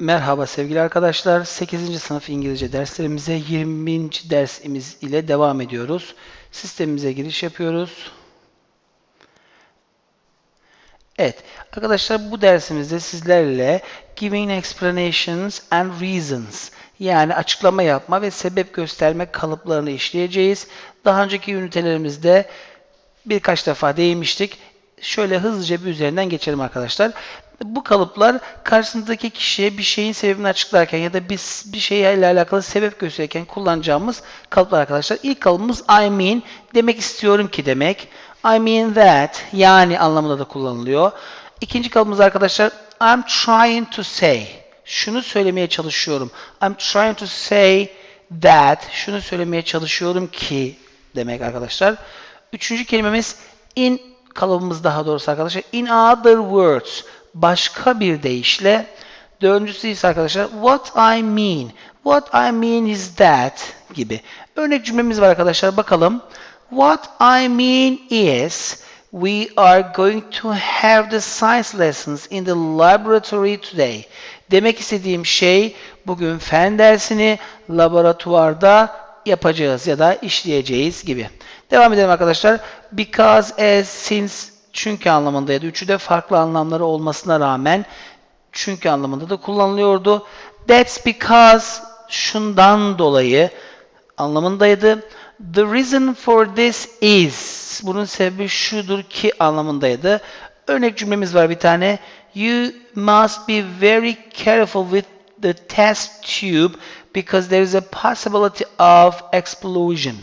Merhaba sevgili arkadaşlar. 8. sınıf İngilizce derslerimize 20. dersimiz ile devam ediyoruz. Sistemimize giriş yapıyoruz. Evet, arkadaşlar bu dersimizde sizlerle giving explanations and reasons yani açıklama yapma ve sebep gösterme kalıplarını işleyeceğiz. Daha önceki ünitelerimizde birkaç defa değinmiştik. Şöyle hızlıca bir üzerinden geçelim arkadaşlar. Bu kalıplar karşısındaki kişiye bir şeyin sebebini açıklarken ya da bir, bir şeyle alakalı sebep gösterirken kullanacağımız kalıplar arkadaşlar. İlk kalıbımız I mean demek istiyorum ki demek. I mean that yani anlamında da kullanılıyor. İkinci kalıbımız arkadaşlar I'm trying to say. Şunu söylemeye çalışıyorum. I'm trying to say that. Şunu söylemeye çalışıyorum ki demek arkadaşlar. Üçüncü kelimemiz in kalıbımız daha doğrusu arkadaşlar. In other words. Başka bir deyişle. Dördüncüsü ise arkadaşlar what I mean. What I mean is that gibi. Örnek cümlemiz var arkadaşlar. Bakalım. What I mean is we are going to have the science lessons in the laboratory today. Demek istediğim şey bugün fen dersini laboratuvarda yapacağız ya da işleyeceğiz gibi. Devam edelim arkadaşlar. Because, as, since, çünkü anlamındaydı. Üçü de farklı anlamları olmasına rağmen çünkü anlamında da kullanılıyordu. That's because, şundan dolayı anlamındaydı. The reason for this is, bunun sebebi şudur ki anlamındaydı. Örnek cümlemiz var bir tane. You must be very careful with the test tube because there is a possibility of explosion.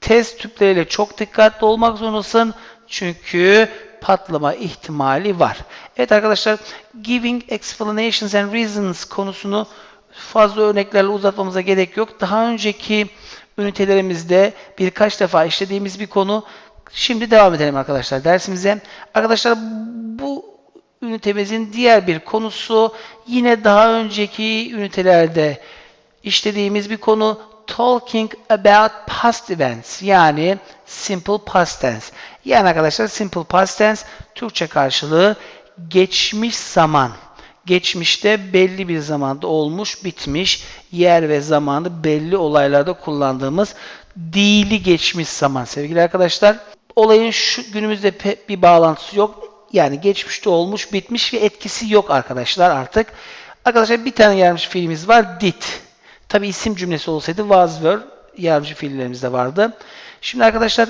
Test tüpleriyle çok dikkatli olmak zorundasın çünkü patlama ihtimali var. Evet arkadaşlar, giving explanations and reasons konusunu fazla örneklerle uzatmamıza gerek yok. Daha önceki ünitelerimizde birkaç defa işlediğimiz bir konu. Şimdi devam edelim arkadaşlar dersimize. Arkadaşlar bu ünitemizin diğer bir konusu yine daha önceki ünitelerde işlediğimiz bir konu talking about past events yani simple past tense. Yani arkadaşlar simple past tense Türkçe karşılığı geçmiş zaman. Geçmişte belli bir zamanda olmuş, bitmiş, yer ve zamanı belli olaylarda kullandığımız dili geçmiş zaman sevgili arkadaşlar. Olayın şu günümüzde bir bağlantısı yok. Yani geçmişte olmuş, bitmiş ve etkisi yok arkadaşlar artık. Arkadaşlar bir tane yardımcı fiilimiz var. Did. Tabi isim cümlesi olsaydı was were yardımcı fiillerimiz de vardı. Şimdi arkadaşlar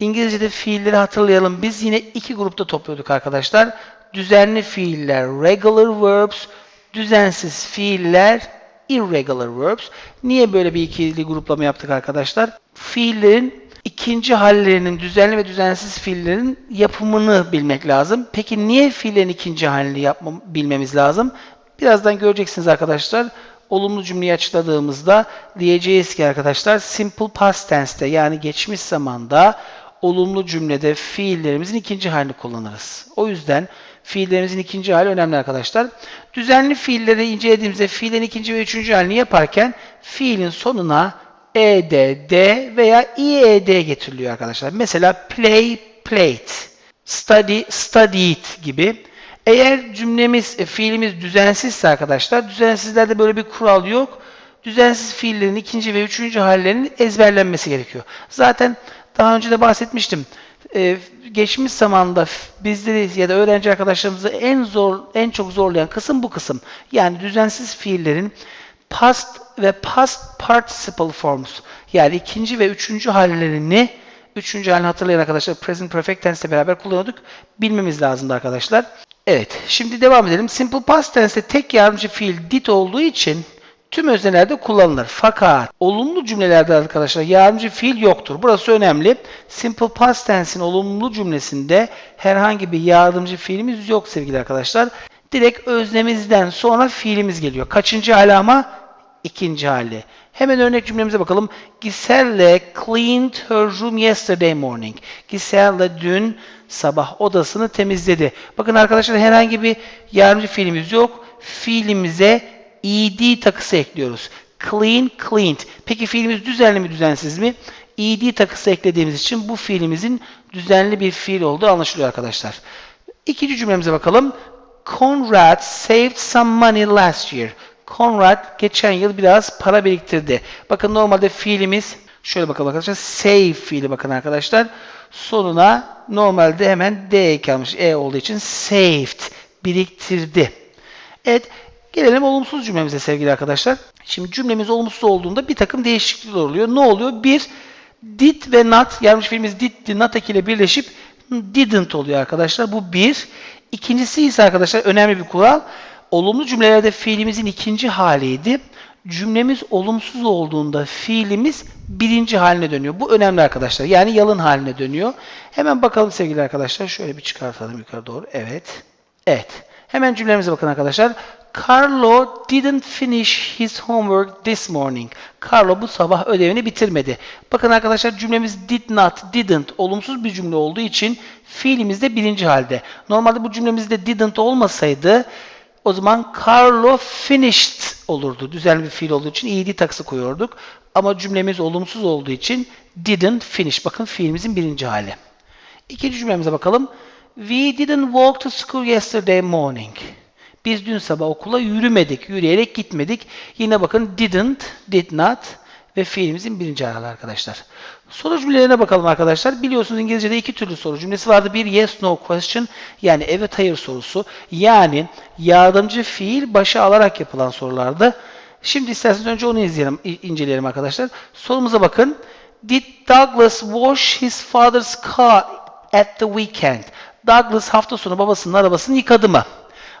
İngilizce'de fiilleri hatırlayalım. Biz yine iki grupta topluyorduk arkadaşlar. Düzenli fiiller regular verbs, düzensiz fiiller irregular verbs. Niye böyle bir ikili gruplama yaptık arkadaşlar? Fiillerin ikinci hallerinin düzenli ve düzensiz fiillerin yapımını bilmek lazım. Peki niye fiillerin ikinci halini yapma, bilmemiz lazım? Birazdan göreceksiniz arkadaşlar. Olumlu cümleyi açıkladığımızda diyeceğiz ki arkadaşlar simple past tense'te yani geçmiş zamanda olumlu cümlede fiillerimizin ikinci halini kullanırız. O yüzden fiillerimizin ikinci hali önemli arkadaşlar. Düzenli fiilleri incelediğimizde fiilin ikinci ve üçüncü halini yaparken fiilin sonuna ed, d veya ied getiriliyor arkadaşlar. Mesela play, played, study, studied gibi. Eğer cümlemiz, e, fiilimiz düzensizse arkadaşlar, düzensizlerde böyle bir kural yok. Düzensiz fiillerin ikinci ve üçüncü hallerinin ezberlenmesi gerekiyor. Zaten daha önce de bahsetmiştim. Ee, geçmiş zamanda bizleri ya da öğrenci arkadaşlarımızı en zor, en çok zorlayan kısım bu kısım. Yani düzensiz fiillerin past ve past participle forms yani ikinci ve üçüncü hallerini üçüncü halini hatırlayan arkadaşlar present perfect tense ile beraber kullanıyorduk. Bilmemiz lazımdı arkadaşlar. Evet, şimdi devam edelim. Simple past tense'te tek yardımcı fiil did olduğu için tüm öznelerde kullanılır. Fakat olumlu cümlelerde arkadaşlar yardımcı fiil yoktur. Burası önemli. Simple past tense'in olumlu cümlesinde herhangi bir yardımcı fiilimiz yok sevgili arkadaşlar. Direkt öznemizden sonra fiilimiz geliyor. Kaçıncı hali ama? İkinci hali. Hemen örnek cümlemize bakalım. Giselle cleaned her room yesterday morning. Giselle dün sabah odasını temizledi. Bakın arkadaşlar herhangi bir yardımcı fiilimiz yok. Fiilimize ed takısı ekliyoruz. Clean, cleaned. Peki fiilimiz düzenli mi düzensiz mi? ed takısı eklediğimiz için bu fiilimizin düzenli bir fiil olduğu anlaşılıyor arkadaşlar. İkinci cümlemize bakalım. Conrad saved some money last year. Conrad geçen yıl biraz para biriktirdi. Bakın normalde fiilimiz şöyle bakalım arkadaşlar. Save fiili bakın arkadaşlar. Sonuna normalde hemen D eklenmiş. E olduğu için saved. Biriktirdi. Evet. Gelelim olumsuz cümlemize sevgili arkadaşlar. Şimdi cümlemiz olumsuz olduğunda bir takım değişiklikler oluyor. Ne oluyor? Bir, did ve not, yanlış fiilimiz did not ekiyle birleşip didn't oluyor arkadaşlar. Bu bir. İkincisi ise arkadaşlar önemli bir kural. Olumlu cümlelerde fiilimizin ikinci haliydi. Cümlemiz olumsuz olduğunda fiilimiz birinci haline dönüyor. Bu önemli arkadaşlar. Yani yalın haline dönüyor. Hemen bakalım sevgili arkadaşlar. Şöyle bir çıkartalım yukarı doğru. Evet. Evet. Hemen cümlemize bakın arkadaşlar. Carlo didn't finish his homework this morning. Carlo bu sabah ödevini bitirmedi. Bakın arkadaşlar cümlemiz did not, didn't olumsuz bir cümle olduğu için fiilimiz de birinci halde. Normalde bu cümlemizde didn't olmasaydı o zaman Carlo finished olurdu. Düzenli bir fiil olduğu için ed taksı koyuyorduk. Ama cümlemiz olumsuz olduğu için didn't finish. Bakın fiilimizin birinci hali. İkinci cümlemize bakalım. We didn't walk to school yesterday morning. Biz dün sabah okula yürümedik, yürüyerek gitmedik. Yine bakın didn't, did not ve fiilimizin birinci hali arkadaşlar. Soru cümlelerine bakalım arkadaşlar. Biliyorsunuz İngilizce'de iki türlü soru cümlesi vardı. Bir yes no question yani evet hayır sorusu. Yani yardımcı fiil başa alarak yapılan sorulardı. Şimdi isterseniz önce onu izleyelim, inceleyelim arkadaşlar. Sorumuza bakın. Did Douglas wash his father's car at the weekend? Douglas hafta sonu babasının arabasını yıkadı mı?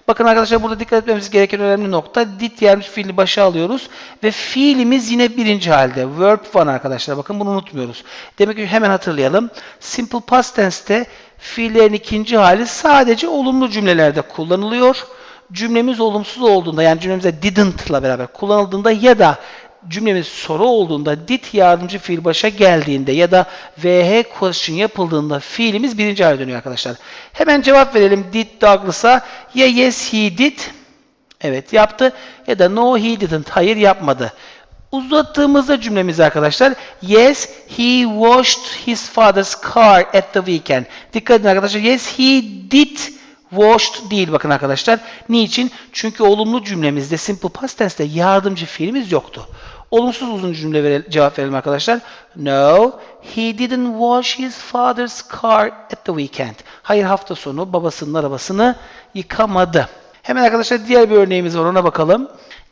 Bakın arkadaşlar burada dikkat etmemiz gereken önemli nokta. Did yermiş fiili başa alıyoruz. Ve fiilimiz yine birinci halde. Verb one arkadaşlar. Bakın bunu unutmuyoruz. Demek ki hemen hatırlayalım. Simple past tense'te fiillerin ikinci hali sadece olumlu cümlelerde kullanılıyor. Cümlemiz olumsuz olduğunda yani cümlemize didn't'la beraber kullanıldığında ya da cümlemiz soru olduğunda did yardımcı fiil başa geldiğinde ya da VH question yapıldığında fiilimiz birinci hale dönüyor arkadaşlar. Hemen cevap verelim did Douglas'a. Ya yes he did. Evet yaptı. Ya da no he didn't. Hayır yapmadı. Uzattığımızda cümlemizi arkadaşlar yes he washed his father's car at the weekend. Dikkat edin arkadaşlar. Yes he did washed değil bakın arkadaşlar. Niçin? Çünkü olumlu cümlemizde simple past tense'te yardımcı fiilimiz yoktu. Olumsuz uzun cümle verelim, cevap verelim arkadaşlar. No, he didn't wash his father's car at the weekend. Hayır hafta sonu babasının arabasını yıkamadı. Hemen arkadaşlar diğer bir örneğimiz var ona bakalım.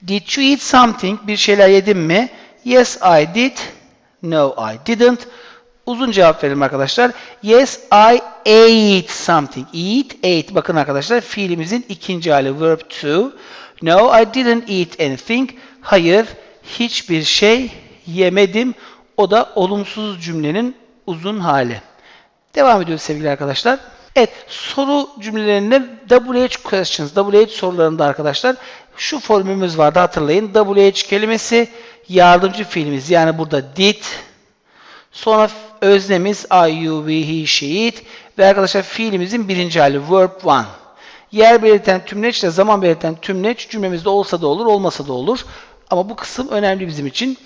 Did you eat something? Bir şeyler yedin mi? Yes, I did. No, I didn't. Uzun cevap verelim arkadaşlar. Yes, I ate something. Eat, ate. Bakın arkadaşlar fiilimizin ikinci hali verb to. No, I didn't eat anything. Hayır, hiçbir şey yemedim. O da olumsuz cümlenin uzun hali. Devam ediyoruz sevgili arkadaşlar. Evet, soru cümlelerinde WH questions, WH sorularında arkadaşlar şu formülümüz vardı hatırlayın. WH kelimesi yardımcı fiilimiz. Yani burada did, sonra öznemiz I, you, we, he, she, it ve arkadaşlar fiilimizin birinci hali verb one. Yer belirten tümleç ile zaman belirten tümleç cümlemizde olsa da olur, olmasa da olur. Ama bu kısım önemli bizim için.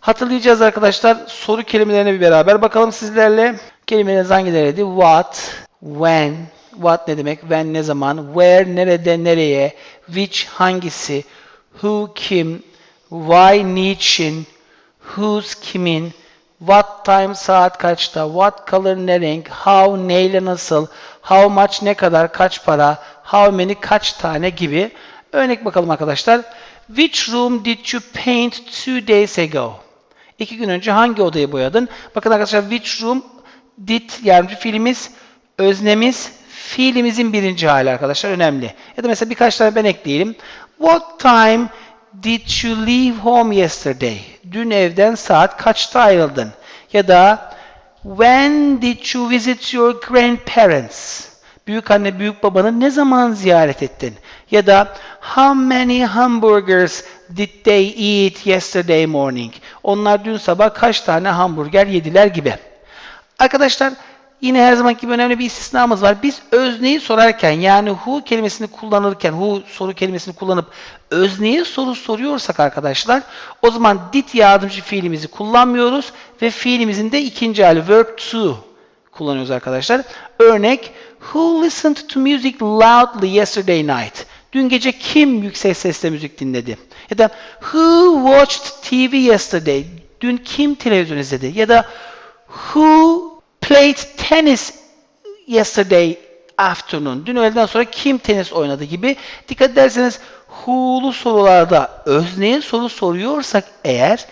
Hatırlayacağız arkadaşlar. Soru kelimelerine bir beraber bakalım sizlerle. Kelimeleriniz hangileriydi? What, when, what ne demek, when ne zaman, where nerede, nereye, which hangisi, who kim, why niçin, whose kimin, what time saat kaçta, what color ne renk, how neyle nasıl, how much ne kadar, kaç para, how many kaç tane gibi. Örnek bakalım arkadaşlar. Which room did you paint two days ago? İki gün önce hangi odayı boyadın? Bakın arkadaşlar which room did yardımcı fiilimiz, öznemiz, fiilimizin birinci hali arkadaşlar önemli. Ya da mesela birkaç tane ben ekleyelim. What time did you leave home yesterday? Dün evden saat kaçta ayrıldın? Ya da when did you visit your grandparents? Büyük anne, büyük babanı ne zaman ziyaret ettin? Ya da how many hamburgers did they eat yesterday morning? Onlar dün sabah kaç tane hamburger yediler gibi. Arkadaşlar yine her zaman gibi önemli bir istisnamız var. Biz özneyi sorarken yani who kelimesini kullanırken who soru kelimesini kullanıp özneye soru soruyorsak arkadaşlar o zaman did yardımcı fiilimizi kullanmıyoruz ve fiilimizin de ikinci hali verb to kullanıyoruz arkadaşlar. Örnek Who listened to music loudly yesterday night? Dün gece kim yüksek sesle müzik dinledi? Ya da Who watched TV yesterday? Dün kim televizyon izledi? Ya da Who played tennis yesterday afternoon? Dün öğleden sonra kim tenis oynadı gibi. Dikkat ederseniz who'lu sorularda özneye soru soruyorsak eğer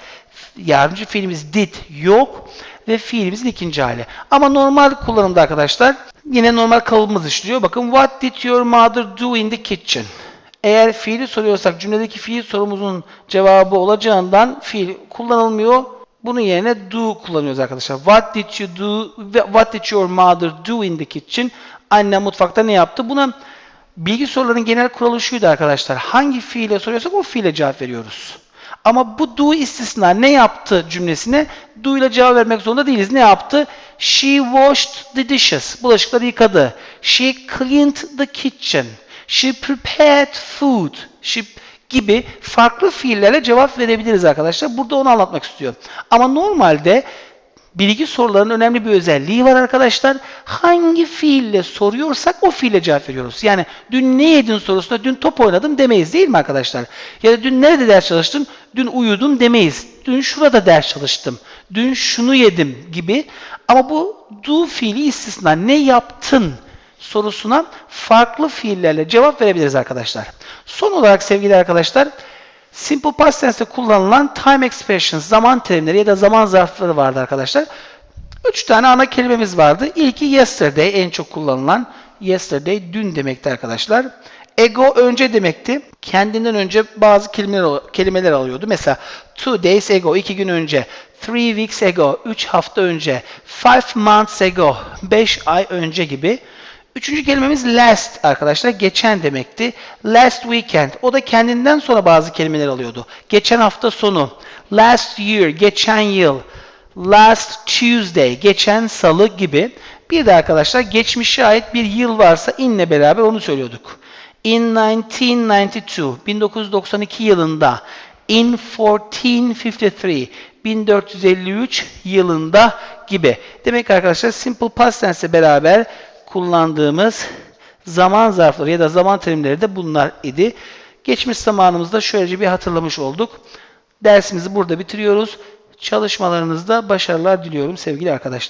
yardımcı fiilimiz did yok ve fiilimizin ikinci hali. Ama normal kullanımda arkadaşlar yine normal kalıbımız işliyor. Bakın what did your mother do in the kitchen? Eğer fiili soruyorsak cümledeki fiil sorumuzun cevabı olacağından fiil kullanılmıyor. Bunun yerine do kullanıyoruz arkadaşlar. What did you do? What did your mother do in the kitchen? Anne mutfakta ne yaptı? Buna bilgi sorularının genel kuralı şuydu arkadaşlar. Hangi fiile soruyorsak o fiile cevap veriyoruz. Ama bu do istisna ne yaptı cümlesine do ile cevap vermek zorunda değiliz. Ne yaptı? She washed the dishes. Bulaşıkları yıkadı. She cleaned the kitchen. She prepared food. She gibi farklı fiillerle cevap verebiliriz arkadaşlar. Burada onu anlatmak istiyorum. Ama normalde bilgi sorularının önemli bir özelliği var arkadaşlar. Hangi fiille soruyorsak o fiille cevap veriyoruz. Yani dün ne yedin sorusunda dün top oynadım demeyiz değil mi arkadaşlar? Ya da dün nerede ders çalıştın? Dün uyudum demeyiz. Dün şurada ders çalıştım. Dün şunu yedim gibi. Ama bu do fiili istisna ne yaptın sorusuna farklı fiillerle cevap verebiliriz arkadaşlar. Son olarak sevgili arkadaşlar Simple past tense'te kullanılan time expressions, zaman terimleri ya da zaman zarfları vardı arkadaşlar. Üç tane ana kelimemiz vardı. İlki yesterday, en çok kullanılan. Yesterday, dün demekti arkadaşlar. Ego önce demekti. Kendinden önce bazı kelimeler, kelimeler alıyordu. Mesela two days ago, iki gün önce. Three weeks ago, üç hafta önce. Five months ago, beş ay önce gibi. Üçüncü kelimemiz last arkadaşlar. Geçen demekti. Last weekend. O da kendinden sonra bazı kelimeler alıyordu. Geçen hafta sonu. Last year. Geçen yıl. Last Tuesday. Geçen salı gibi. Bir de arkadaşlar geçmişe ait bir yıl varsa inle beraber onu söylüyorduk. In 1992. 1992 yılında. In 1453. 1453 yılında gibi. Demek ki arkadaşlar simple past tense beraber kullandığımız zaman zarfları ya da zaman terimleri de bunlar idi. Geçmiş zamanımızda şöylece bir hatırlamış olduk. Dersimizi burada bitiriyoruz. Çalışmalarınızda başarılar diliyorum sevgili arkadaşlar.